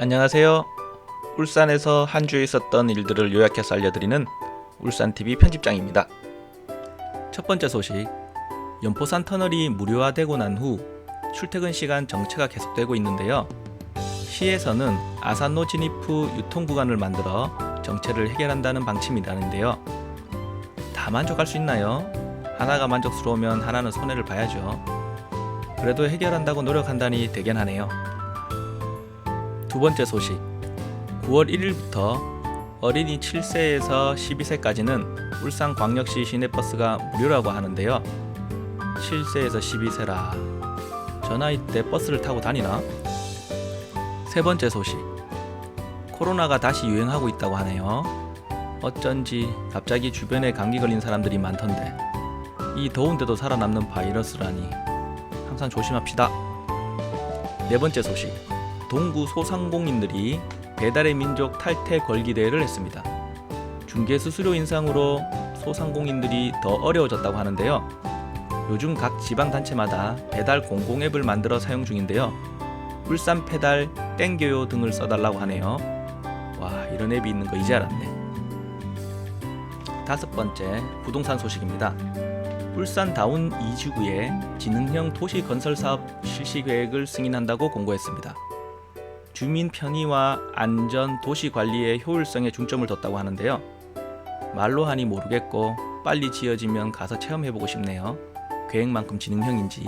안녕하세요. 울산에서 한 주에 있었던 일들을 요약해서 알려드리는 울산TV 편집장입니다. 첫 번째 소식. 연포산 터널이 무료화되고 난 후 출퇴근 시간 정체가 계속되고 있는데요. 시에서는 아산로 진입 후 유통 구간을 만들어 정체를 해결한다는 방침이라는데요. 다 만족할 수 있나요? 하나가 만족스러우면 하나는 손해를 봐야죠. 그래도 해결한다고 노력한다니 대견하네요. 두 번째 소식. 9월 1일부터 어린이 7세에서 12세까지는 울산광역시 시내버스가 무료라고 하는데요. 7세에서 12세라. 저 나이 때 버스를 타고 다니나? 세 번째 소식. 코로나가 다시 유행하고 있다고 하네요. 어쩐지 갑자기 주변에 감기 걸린 사람들이 많던데. 이 더운데도 살아남는 바이러스라니. 항상 조심합시다. 네 번째 소식. 동구 소상공인들이 배달의 민족 탈퇴 걸기 대회를 했습니다. 중개 수수료 인상으로 소상공인들이 더 어려워졌다고 하는데요. 요즘 각 지방 단체마다 배달 공공 앱을 만들어 사용 중인데요. 울산 페달, 땡겨요 등을 써달라고 하네요. 와 이런 앱이 있는 거 이제 알았네. 다섯 번째 부동산 소식입니다. 울산 다운 2지구에 지능형 도시 건설 사업 실시 계획을 승인한다고 공고했습니다. 주민 편의와 안전, 도시 관리의 효율성에 중점을 뒀다고 하는데요. 말로 하니 모르겠고 빨리 지어지면 가서 체험해보고 싶네요. 계획만큼 지능형인지